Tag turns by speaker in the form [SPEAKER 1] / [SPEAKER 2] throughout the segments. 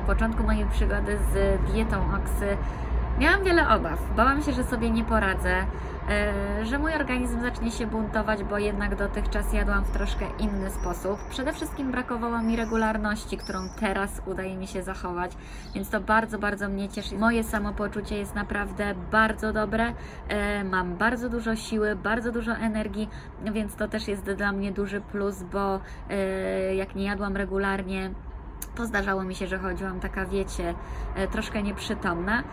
[SPEAKER 1] na początku mojej przygody z dietą Oksy miałam wiele obaw. Bałam się, że sobie nie poradzę, e, że mój organizm zacznie się buntować, bo jednak dotychczas jadłam w troszkę inny sposób. Przede wszystkim brakowało mi regularności, którą teraz udaje mi się zachować, więc to bardzo, bardzo mnie cieszy. Moje samopoczucie jest naprawdę bardzo dobre. E, Mam bardzo dużo siły, bardzo dużo energii, więc to też jest dla mnie duży plus, bo e, jak nie jadłam regularnie, to zdarzało mi się, że chodziłam taka, wiecie, e, troszkę nieprzytomna, e,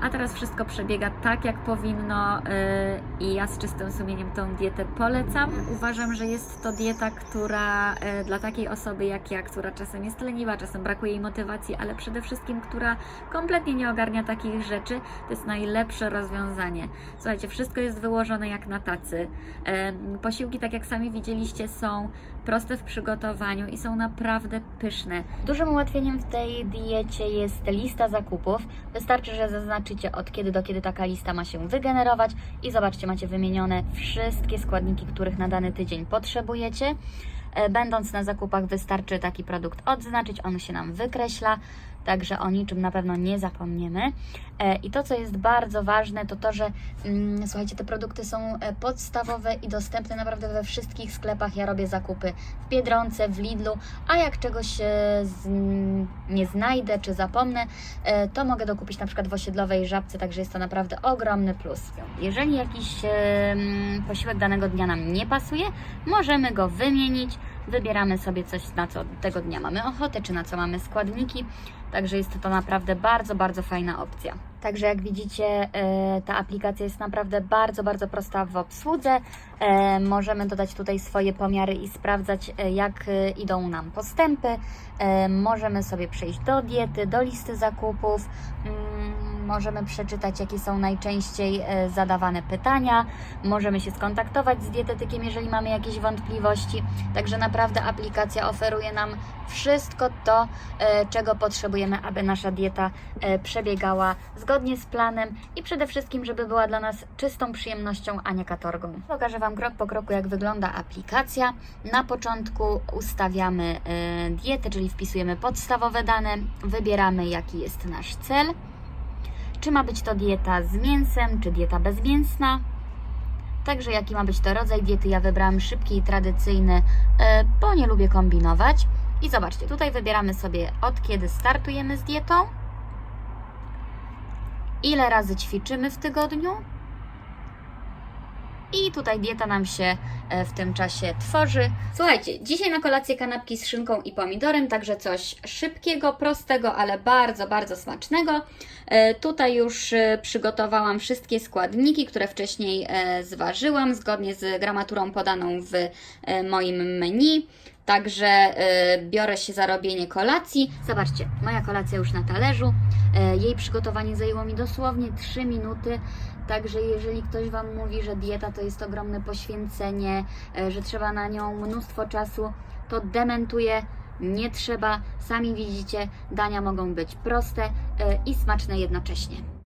[SPEAKER 1] a teraz wszystko przebiega tak, jak powinno e, i ja z czystym sumieniem tą dietę polecam. Uważam, że jest to dieta, która dla takiej osoby jak ja, która czasem jest leniwa, czasem brakuje jej motywacji, ale przede wszystkim, która kompletnie nie ogarnia takich rzeczy, to jest najlepsze rozwiązanie. Słuchajcie, wszystko jest wyłożone jak na tacy. Posiłki, tak jak sami widzieliście, są proste w przygotowaniu i są naprawdę pyszne.
[SPEAKER 2] Dużym ułatwieniem w tej diecie jest lista zakupów. Wystarczy, że zaznaczycie od kiedy do kiedy taka lista ma się wygenerować i zobaczcie, macie wymienione wszystkie składniki, których na dany tydzień potrzebujecie. E, Będąc na zakupach, wystarczy taki produkt odznaczyć, on się nam wykreśla, także o niczym na pewno nie zapomniemy. E, I to, co jest bardzo ważne, to to, że mm, słuchajcie, te produkty są e, podstawowe i dostępne naprawdę we wszystkich sklepach. Ja robię zakupy w Biedronce, w Lidlu, a jak czegoś z, nie znajdę czy zapomnę, e, to mogę dokupić na przykład w osiedlowej żabce, także jest to naprawdę ogromny plus. Jeżeli jakiś posiłek danego dnia nam nie pasuje, możemy go wymienić. Wybieramy sobie coś, na co tego dnia mamy ochotę, czy na co mamy składniki. Także jest to naprawdę bardzo, bardzo fajna opcja. Także jak widzicie, e, ta aplikacja jest naprawdę bardzo, bardzo prosta w obsłudze. E, Możemy dodać tutaj swoje pomiary i sprawdzać, e, jak idą nam postępy. Możemy sobie przejść do diety, do listy zakupów. Możemy przeczytać, jakie są najczęściej e, zadawane pytania. Możemy się skontaktować z dietetykiem, jeżeli mamy jakieś wątpliwości. Także naprawdę aplikacja oferuje nam wszystko to, e, czego potrzebujemy, aby nasza dieta e, przebiegała zgodnie z planem i przede wszystkim, żeby była dla nas czystą przyjemnością, a nie katorgą. Pokażę Wam krok po kroku, jak wygląda aplikacja. Na początku ustawiamy dietę, czyli wpisujemy podstawowe dane, wybieramy jaki jest nasz cel. Czy ma być to dieta z mięsem, czy dieta bezmięsna. Także jaki ma być to rodzaj diety, ja wybrałam szybki i tradycyjny, e, bo nie lubię kombinować. I zobaczcie, tutaj wybieramy sobie od kiedy startujemy z dietą, ile razy ćwiczymy w tygodniu. I tutaj dieta nam się e, w tym czasie tworzy. Słuchajcie, dzisiaj na kolację kanapki z szynką i pomidorem, także coś szybkiego, prostego, ale bardzo, bardzo smacznego. E, Tutaj już e, przygotowałam wszystkie składniki, które wcześniej zważyłam, zgodnie z gramaturą podaną w moim menu. Także e, biorę się za robienie kolacji. Zobaczcie, moja kolacja już na talerzu. E, Jej przygotowanie zajęło mi dosłownie 3 minuty. Także jeżeli ktoś Wam mówi, że dieta to jest ogromne poświęcenie, e, że trzeba na nią mnóstwo czasu, to dementuję. Nie trzeba. Sami widzicie, dania mogą być proste i smaczne jednocześnie.